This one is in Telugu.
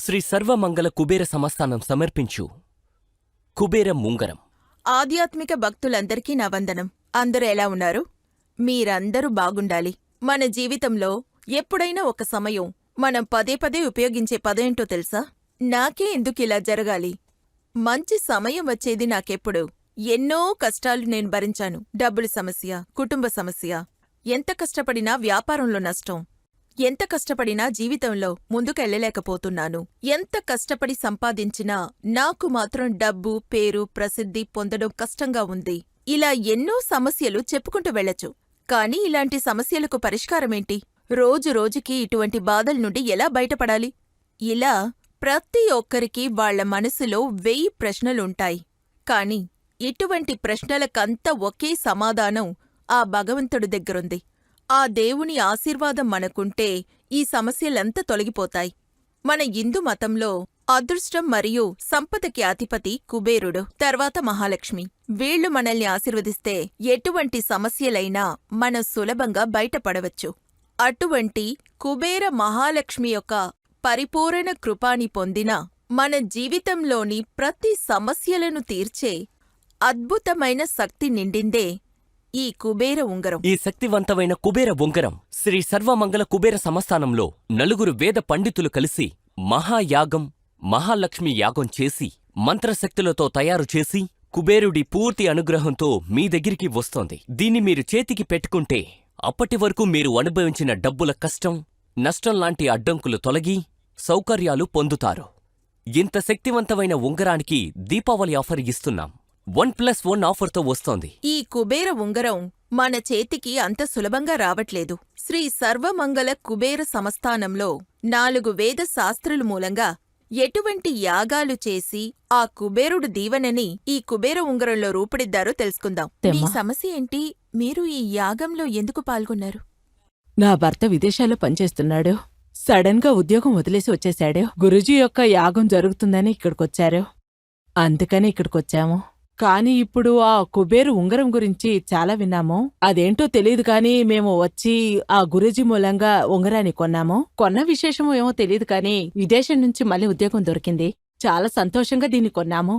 శ్రీ సర్వమంగళ కుబేర సమస్థానం సమర్పించు. కుబేర ముంగరం. ఆధ్యాత్మిక భక్తులందరికీ నా వందనం. అందరూ ఎలా ఉన్నారు? మీరందరూ బాగుండాలి. మన జీవితంలో ఎప్పుడైనా ఒక సమయం మనం పదే పదే ఉపయోగించే పదేంటో తెలుసా? నాకే ఎందుకిలా జరగాలి? మంచి సమయం వచ్చేది నాకెప్పుడు? ఎన్నో కష్టాలు నేను భరించాను. డబ్బుల సమస్య కుటుంబ సమస్య. ఎంత కష్టపడినా వ్యాపారంలో నష్టం. ఎంత కష్టపడినా జీవితంలో ముందుకెళ్ళలేకపోతున్నాను ఎంత కష్టపడి సంపాదించినా నాకు మాత్రం డబ్బు పేరు ప్రసిద్ధి పొందడం కష్టంగా ఉంది. ఇలా ఎన్నో సమస్యలు చెప్పుకుంటూ వెళ్ళొచ్చు కానీ ఇలాంటి సమస్యలకు పరిష్కారమేంటి? రోజు రోజుకి ఇటువంటి బాధల నుండి ఎలా బయటపడాలి? ఇలా ప్రతి ఒక్కరికి వాళ్ళ మనసులో వెయ్యి ప్రశ్నలుంటాయి. కాని ఇటువంటి ప్రశ్నలకంత ఒకే సమాధానం ఆ భగవంతుడి దగ్గరుంది. ఆ దేవుని ఆశీర్వాదం మనకుంటే ఈ సమస్యలంతా తొలగిపోతాయి. మన హిందూ మతంలో అదృష్టం మరియు సంపదకి అధిపతి కుబేరుడు తర్వాత మహాలక్ష్మి. వీళ్ళు మనల్ని ఆశీర్వదిస్తే ఎటువంటి సమస్యలైనా మనం సులభంగా బయటపడవచ్చు. అటువంటి కుబేర మహాలక్ష్మి యొక్క పరిపూరణ కృపాని పొందిన మన జీవితంలోని ప్రతి సమస్యలను తీర్చే అద్భుతమైన శక్తి నిండిందే ఈ కుబేర ఉంగరం. ఈ శక్తివంతమైన కుబేర ఉంగరం శ్రీ సర్వమంగళ కుబేర సంస్థానంలో నలుగురు వేద పండితులు కలిసి మహాయాగం మహాలక్ష్మి యాగం చేసి మంత్రశక్తులతో తయారు చేసి కుబేరుడి పూర్తి అనుగ్రహంతో మీ దగ్గరికి వస్తోంది. దీన్ని మీరు చేతికి పెట్టుకుంటే అప్పటి వరకు మీరు అనుభవించిన డబ్బుల కష్టం నష్టం లాంటి అడ్డంకులు తొలగి సౌకర్యాలు పొందుతారు. ఇంత శక్తివంతమైన ఉంగరానికి దీపావళి ఆఫర్ ఇస్తున్నాం. వన్ ప్లస్ వన్ ఆఫర్తో వస్తోంది. ఈ కుబేర ఉంగరం మన చేతికి అంత సులభంగా రావట్లేదు. శ్రీ సర్వమంగళ కుబేర సంస్థానంలో నాలుగు వేద శాస్త్రుల మూలంగా ఎటువంటి యాగాలు చేసి ఆ కుబేరుడు దీవెనని ఈ కుబేర ఉంగరంలో రూపుడిద్దారో తెలుసుకుందాం. మీ తెమ్మా. సమస్య ఏంటి? మీరు ఈ యాగంలో ఎందుకు పాల్గొన్నారు? నా భర్త విదేశాల్లో పనిచేస్తున్నాడు. సడన్గా ఉద్యోగం వదిలేసి వచ్చేశాడు. గురుజీ యొక్క యాగం జరుగుతుందని ఇక్కడికొచ్చారు. అందుకని ఇక్కడికొచ్చాము. కాని ఇప్పుడు ఆ కుబేరు ఉంగరం గురించి చాలా విన్నాము. అదేంటో తెలియదు కాని మేము వచ్చి ఆ గురుజీ మూలంగా ఉంగరాన్ని కొన్నాము. కొన్న విశేషమో ఏమో తెలియదు కాని విదేశం నుంచి మళ్ళీ ఉద్యోగం దొరికింది. చాలా సంతోషంగా దీన్ని కొన్నాము.